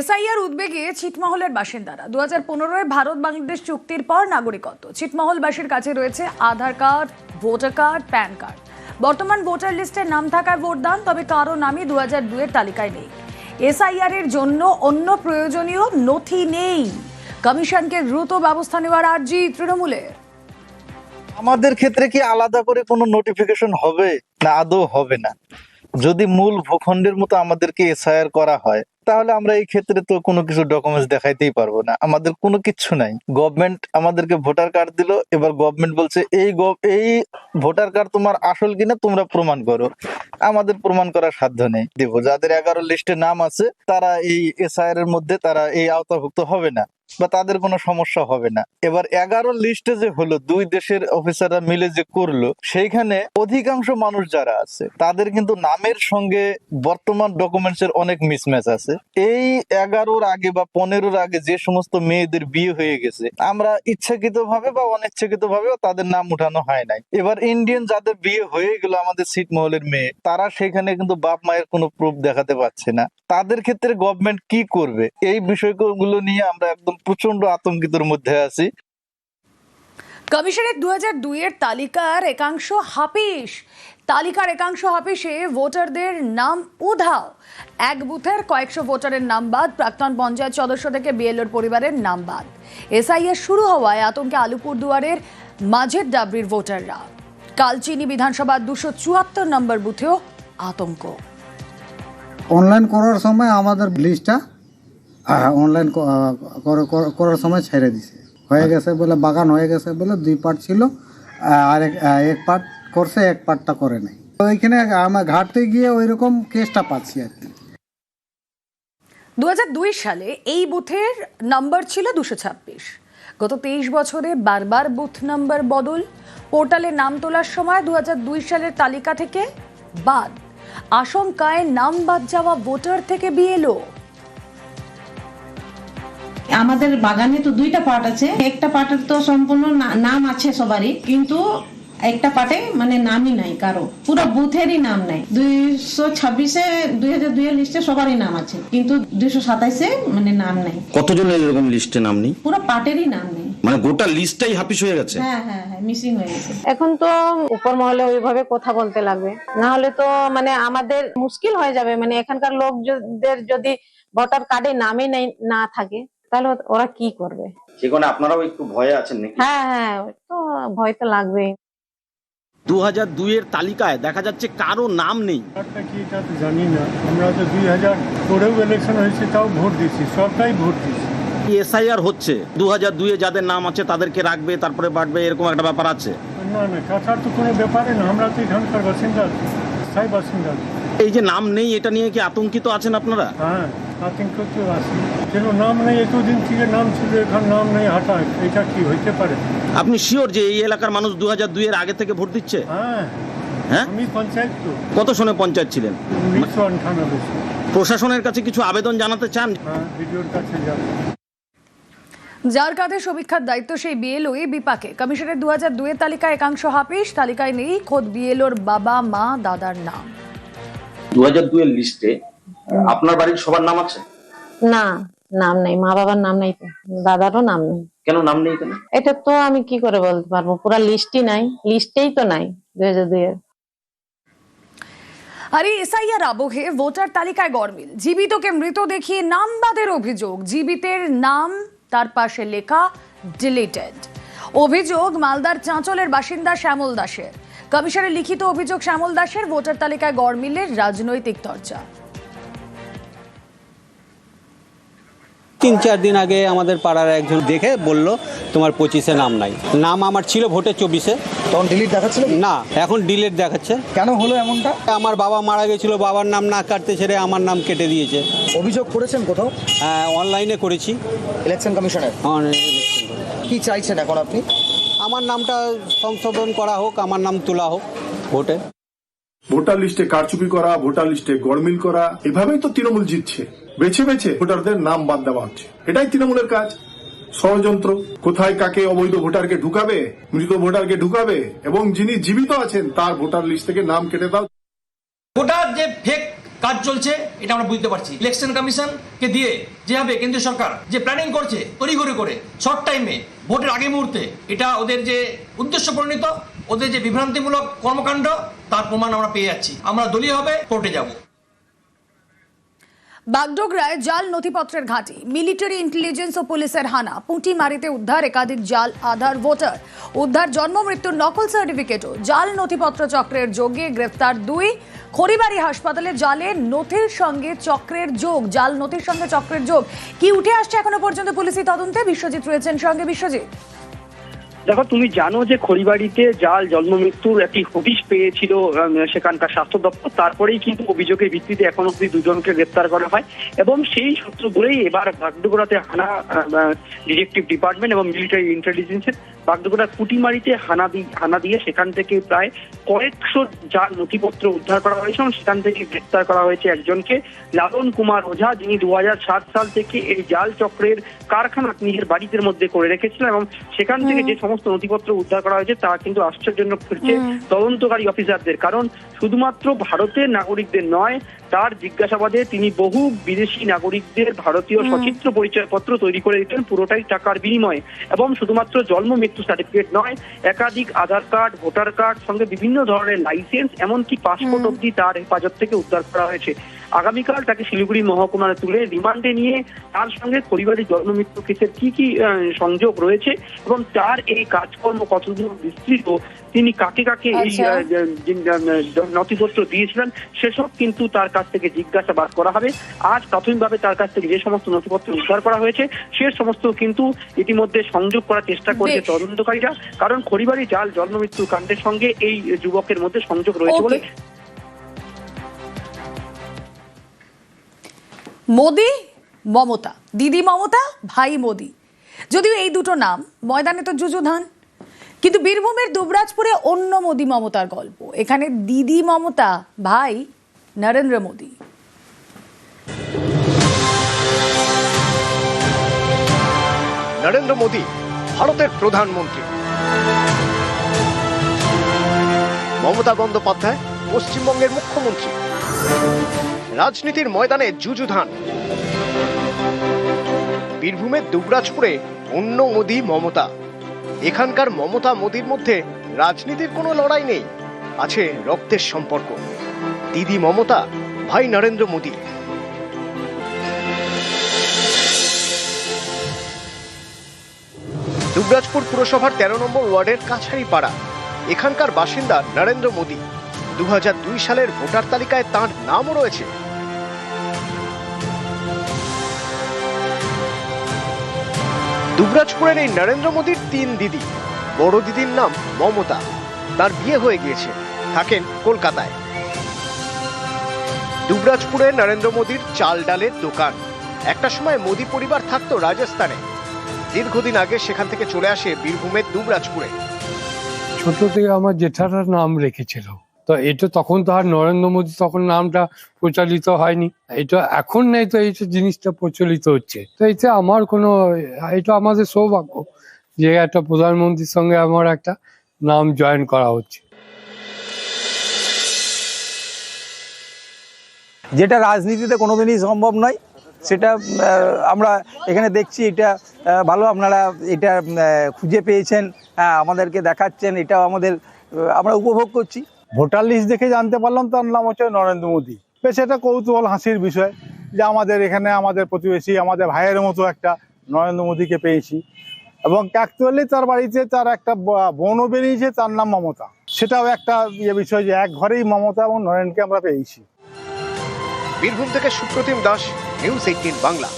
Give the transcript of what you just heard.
SIR উদ্বেগে ছিটমহলের বাসিন্দারা। দু হাজার পনেরোয় ভারত বাংলাদেশ চুক্তির পর নাগরিকত্ব। ছিটমহলবাসীর কাছে রয়েছে Aadhaar card, voter card, PAN card. বর্তমান ভোটার লিস্টে নাম থাকায় ভোট দান, তবে কারও নামই দু হাজার দুয়ের তালিকায় নেই। এসআইআর এর জন্য অন্য প্রয়োজনীয় নথি নেই। কমিশনকে দ্রুত ব্যবস্থা নেওয়ার আর্জি তৃণমূলের। আমাদের ক্ষেত্রে কি আলাদা করে কোনো নোটিফিকেশন হবে না? আদৌ হবে না। যদি মূল ভূখণ্ডের মতো আমাদেরকে এসআইআর করা হয় তাহলে আমরা এই ক্ষেত্রে তো কোনো কিছু ডকুমেন্টস দেখাইতেই পারব না। আমাদের কোনো কিছু নাই। গভর্নমেন্ট আমাদেরকে ভোটার কার্ড দিল, এবার গভর্নমেন্ট বলছে, এই এই ভোটার কার্ড তোমার আসল কিনা তোমরা প্রমাণ করো। আমাদের প্রমাণ করার সাধ্য নেই। দেব যাদের এগারো লিস্টে নাম আছে, তারা এই এসআইআর এর মধ্যে, তারা এই আওতাভুক্ত হবে না। বা তাদের কোনো সমস্যা হবে না। এবার এগারো লিস্টে যে হলো, দুই দেশের অফিসাররা মিলে যে করল, সেইখানে অধিকাংশ মানুষ যারা আছে, তাদের কিন্তু নামের সঙ্গে বর্তমান ডকুমেন্টস এর অনেক মিসম্যাচ আছে। এই এগারোর আগে বা পনেরোর আগে যে সমস্ত মেয়েদের বিয়ে হয়ে গেছে, আমরা ইচ্ছাকৃত ভাবে বা অনিচ্ছাকৃত ভাবেও তাদের নাম উঠানো হয় নাই। এবার ইন্ডিয়ান যাদের বিয়ে হয়ে গেল আমাদের ছিটমহলের মেয়ে, তারা সেখানে কিন্তু বাপ মায়ের কোনো প্রুফ দেখাতে পারছে না। তাদের ক্ষেত্রে গভর্নমেন্ট কি করবে? এই বিষয়গুলো নিয়ে আমরা একদম প্রচণ্ড আতঙ্কিতর মধ্যে আছি। কমিশনের দু হাজার দুইয়ের তালিকার একাংশ হাপিস। তালিকার একাংশ হাপিসে ভোটারদের নাম উধাও। এক বুথের কয়েকশো ভোটারের নাম বাদ প্রাক্তন পঞ্চায়েত সদস্য থেকে বিএলওর পরিবারের নাম বাদ। এসআইএর শুরু হওয়ায় আতঙ্কে আলিপুরদুয়ারের মাঝের ডাবরির ভোটাররা। কালচিনি বিধানসভার দুশো চুয়াত্তর নম্বর বুথেও আতঙ্ক। অনলাইন করার সময় আমাদের লিস্টটা অনলাইন করার সময় ছেড়ে দিছে। হয়ে গেছে বলে বাগান হয়ে গেছে বলে দুই পার্ট ছিল আর এক- এক পার্ট করছে এক পার্টটা করে নাই। তো ওইখানে আমার ঘাটতে গিয়ে ওই রকম কেসটা পাচ্ছি আর কি। দু হাজার দুই সালে এই বুথের নাম্বার ছিল দুশো ছাব্বিশ। গত তেইশ বছরে বারবার বুথ নাম্বার বদল। পোর্টালে নাম তোলার সময় দুই হাজার দুই সালের তালিকা থেকে বাদ। আশঙ্কায় নাম বাদ যাওয়া ভোটার থেকে বিএলও। আমাদের বাগানে তো দুইটা পার্ট আছে। একটা পার্টের তো সম্পূর্ণ নাম আছে সবারই কিন্তু একটা পার্টে মানে নামই নাই কারও। পুরো বুথেরই নাম নাই। দুইশো ছাব্বিশে দুই হাজার দুই লিস্টে সবারই নাম আছে কিন্তু দুইশো সাতাইশে মানে নাম নাই। কতজনের এরকম লিস্টে নাম নেই? পুরো পার্টেরই নাম নেই। মানে গোটা লিস্টটাই হাফিস হয়ে গেছে? হ্যাঁ হ্যাঁ হ্যাঁ মিসিং হয়ে গেছে। এখন তো উপর মহলে ওইভাবে কথা বলতে লাগবে। না হলে তো মানে আমাদের মুশকিল হয়ে যাবে। মানে এখানকার লোকদের যদি ভোটার কার্ডে নামে নেই না থাকে। তাহলে ওরা কি করবে? সেখানে আপনারাও একটু ভয়ে আছেন নাকি? হ্যাঁ হ্যাঁ তো ভয় তো লাগবেই। দু হাজার দুইয়ের তালিকায় দেখা যাচ্ছে কারও নাম নেই। কি এটা তো জানি না। আমরা তো দুই হাজার পরেও ইলেকশন হয়েছে তাও ভোট দিয়েছি সবটাই ভোট দিয়েছি এসআইআর হচ্ছে। দু হাজার দুইয়ে যাদের নাম আছে তাদেরকে রাখবে তারপরে বাড়বে এরকম একটা ব্যাপার আছে। না না কাছাড় তো কোনো ব্যাপারে না। আমরা তো এখানকার বাসিন্দা। স্থায়ী বাসিন্দা। এই যে নাম নেই এটা নিয়ে কি আতঙ্কিত আছেন আপনারা? হ্যাঁ। আতঙ্ক তো আছি কেন নাম নেই এতদিন থেকে নাম ছিল এখন নাম নেই হঠাৎ। এটা কি হইতে পারে? আপনি শিওর যে এই এলাকার মানুষ দু হাজার দুইয়ের আগে থেকে ভোট দিচ্ছে? হ্যাঁ। হ্যাঁ? আমি পঞ্চায়েত তো। কত সনে পঞ্চায়েত ছিলেন? উনিশশো আটানব্বই প্রশাসনের কাছে কিছু আবেদন জানাতে চান? হ্যাঁ ভিডিওর কাছে যাব। যার কাঁধে সমীক্ষার দায়িত্ব সেই বিএলওই বিপাকে। কমিশনের দু হাজার দুয়ের তালিকায় একাংশ হাপিস তালিকায় নেই খোদ বিএলওর বাবা মা দাদার নাম। দু হাজার দুয়ের লিস্টে আপনার বাড়ির সবার নাম আছে? না নাম নেই। মা বাবার নাম নেই দাদারও নাম নেই। কেন নাম নেই কেন এটা তো আমি কি করে বলতে পারব? পুরা লিস্টই নাই। লিস্টেই তো নাই দুই হাজার দুইয়ের। আর এই এসআইআর আবহে ভোটার তালিকায় গরমিল। জীবিতকে মৃত দেখিয়ে নাম বাদের অভিযোগ। জীবিতের নাম তার পাশে লেখা ডিলিটেড অভিযোগ মালদার চাঁচলের বাসিন্দা শ্যামল দাসের। কমিশনের লিখিত অভিযোগ শ্যামল দাসের ভোটার তালিকায় গরমিলের রাজনৈতিক চর্চা তিন চার দিন আগে আমাদের পাড়ার একজন দেখে বলল তোমার পঁচিশে নাম নাই। নাম আমার ছিল ভোটে চব্বিশে। তখন ডিলিট দেখাচ্ছিল না এখন ডিলিট দেখাচ্ছে। কেন হলো এমনটা? আমার বাবা মারা গেছিল বাবার নাম না কাটতে ছেড়ে আমার নাম কেটে দিয়েছে। অভিযোগ করেছেন কোথাও? হ্যাঁ, অনলাইনে করেছি। ইলেকশন কমিশনের কি চাইছেন এখন আপনি? আমার নামটা সংশোধন করা হোক আমার নাম তোলা হোক ভোটে। ভোটার লিস্টে কারচুপি করা, ভোটার লিস্টে গড়মিল করা, এভাবেই তো তৃণমূল জিতছে। বেছে বেছে ভোটারদের নাম বাদ দেওয়া হচ্ছে। এটাই তৃণমূলের কাজ। ষড়যন্ত্র। কোথায় কাকে অবৈধ ভোটারকে ঢুকাবে, মৃত ভোটারকে ঢুকাবে, এবং যিনি জীবিত আছেন, তার ভোটার লিস্ট থেকে নাম কেটে দাও। ভোটার যে ফেক কাজ চলছে, এটা আমরা বুঝতে পারছি। ইলেকশন কমিশনকে দিয়ে যেভাবে কেন্দ্রীয় সরকার যে প্ল্যানিং করছে, তড়িঘড়ি করে শর্ট টাইমে ভোটের আগে মুহূর্তে, এটা ওদের যে উদ্দেশ্য পরিণত, ওদের যে বিভ্রান্তিমূলক কর্মকাণ্ড তার প্রমাণ আমরা পেয়ে যাচ্ছি। আমরা দলীয়ভাবে কোর্টে যাব। বাগডোগরায় জাল নথিপত্রের ঘাঁটি। মিলিটারি ইন্টেলিজেন্স ও পুলিশের হানা। পুঁটি মারিতে উদ্ধার একাধিক জাল, আধার, ভোটার। উদ্ধার জন্ম, মৃত্যুর নকল সার্টিফিকেটও। জাল নথিপত্র চক্রের যোগে গ্রেফতার দুই খড়িবাড়ি হাসপাতালে জালে নথির সঙ্গে চক্রের যোগ। জাল নথির সঙ্গে চক্রের যোগ। কি উঠে আসছে এখনও পর্যন্ত পুলিশি তদন্তে? বিশ্বজিৎ রয়েছেন সঙ্গে বিশ্বজিৎ। দেখো তুমি জানো যে খড়িবাড়িতে জাল জন্ম মৃত্যুর একটি হদিশ পেয়েছিল সেখানকার স্বাস্থ্য দপ্তর। তারপরেই কিন্তু অভিযোগের ভিত্তিতে এখন অব্দি দুজনকে গ্রেপ্তার করা হয় এবং সেই সূত্র ধরেই এবার বাগডোগরাতে হানা ডিটেকটিভ ডিপার্টমেন্ট এবং মিলিটারি ইন্টেলিজেন্সের বাগডোগরা কুটিমারিতে হানা দি হানা দিয়ে সেখান থেকে প্রায় কয়েকশো জাল নথিপত্র উদ্ধার করা হয়েছে এবং সেখান থেকে গ্রেপ্তার করা হয়েছে একজনকে। লালন কুমার ওঝা যিনি দু হাজার সাত সাল থেকে এই জাল চক্রের কারখানা নিজের বাড়িতে মধ্যে করে রেখেছিলেন এবং সেখান থেকে যে সমস্ত নথিপত্র উদ্ধার করা হয়েছে তা কিন্তু আশ্চর্যজনক ফিরছে তদন্তকারী অফিসারদের। কারণ শুধুমাত্র ভারতের নাগরিকদের নয় তার জিজ্ঞাসাবাদে তিনি বহু বিদেশি নাগরিকদের ভারতীয় সচিত্র পরিচয়পত্র তৈরি করে দিতেন পুরোটাই টাকার বিনিময়ে। এবং শুধুমাত্র জন্ম মৃত্যু সার্টিফিকেট নয় একাধিক আধার কার্ড ভোটার কার্ড সঙ্গে বিভিন্ন ধরনের লাইসেন্স এমনকি পাসপোর্ট অব্দি তার হেফাজত থেকে উদ্ধার করা হয়েছে। আগামীকাল তাকে শিলিগুড়ি মহকুমায় তুলে রিমান্ডে নিয়ে তার সঙ্গে পরিবারের জন্ম মৃত্যু কেসের কি কি সংযোগ রয়েছে এবং তার এই কাজকর্ম কতদূর বিস্তৃত তিনি কাকে কাকে এই আচ্ছা। নথিপত্র দিয়েছিলেন সেসব কিন্তু তার কাছ থেকে জিজ্ঞাসাবাদ করা হবে। আজ প্রাথমিকভাবে তার কাছ থেকে যে সমস্ত নথিপত্র উদ্ধার করা হয়েছে সে সমস্ত কিন্তু ইতিমধ্যে সংযোগ করার চেষ্টা করছে তদন্তকারীরা। কারণ খড়িবাড়ি জাল জন্ম মৃত্যু কাণ্ডের সঙ্গে এই যুবকের মধ্যে সংযোগ রয়েছে বলে মোদি, মমতা। দিদি মমতা, ভাই মোদি। যদিও এই দুটো নাম, ময়দানে তো যুযুধান কিন্তু বীরভূমের দুবরাজপুরে অন্য মোদি মমতার গল্প। এখানে দিদি মমতা, ভাই নরেন্দ্র মোদি। নরেন্দ্র মোদী, ভারতের প্রধানমন্ত্রী। মমতা বন্দ্যোপাধ্যায়, পশ্চিমবঙ্গের মুখ্যমন্ত্রী। রাজনীতির ময়দানে যুযুধান। বীরভূমের দুবরাজপুরে অন্য মোদী মমতা। এখানকার মমতা মোদীর মধ্যে রাজনীতির কোনো লড়াই নেই, আছে রক্তের সম্পর্ক। দিদি মমতা, ভাই নরেন্দ্র মোদী। দুবরাজপুর পুরসভার তেরো নম্বর ওয়ার্ডের কাছারি পাড়া এখানকার বাসিন্দা নরেন্দ্র মোদী। দু হাজার দুই সালের ভোটার তালিকায় তার নামও রয়েছে। দুবরাজপুরের এই নরেন্দ্র মোদীর তিন দিদি, বড় দিদির নাম মমতা। তার বিয়ে হয়ে গিয়েছে, থাকেন কলকাতায়। দুবরাজপুরে নরেন্দ্র মোদীর চাল ডালের দোকান। একটা সময় মোদী পরিবার থাকতো রাজস্থানে। দীর্ঘদিন আগে সেখান থেকে চলে আসে বীরভূমের দুবরাজপুরে। ছোট থেকে আমার জেঠাটার নাম রেখেছিল। তো এটা তখন তো আর নরেন্দ্র মোদী তখন নামটা প্রচলিত হয়নি। এটা এখন নেই তো এই জিনিসটা প্রচলিত হচ্ছে। তো এতে আমার কোনো, এটা আমাদের সৌভাগ্য যে একটা প্রধানমন্ত্রীর সঙ্গে আমার একটা নাম জয়েন করা হচ্ছে। যেটা রাজনীতিতে কোনোদিনই সম্ভব নয়, সেটা আমরা এখানে দেখছি এটা ভালো আপনারা এটা খুঁজে পেয়েছেন আমাদেরকে দেখাচ্ছেন, এটাও আমাদের আমরা উপভোগ করছি। ভোটার লিস্ট দেখে জানতে পারলাম তার নাম হচ্ছে নরেন্দ্র মোদী। বেশ, এটা কৌতূহল হাসির বিষয় যে আমাদের এখানে আমাদের প্রতিবেশী, আমাদের ভাইয়ের মতো একটা নরেন্দ্র মোদীকে পেয়েছি। এবং অ্যাকচুয়ালি তার বাড়িতে তার একটা বোনও বেরিয়েছে, তার নাম মমতা। সেটাও একটা ইয়ে বিষয় যে এক ঘরেই মমতা এবং নরেনকে আমরা পেয়েছি। বীরভূম থেকে সুপ্রতিম দাস নিউজ এইটিন বাংলা।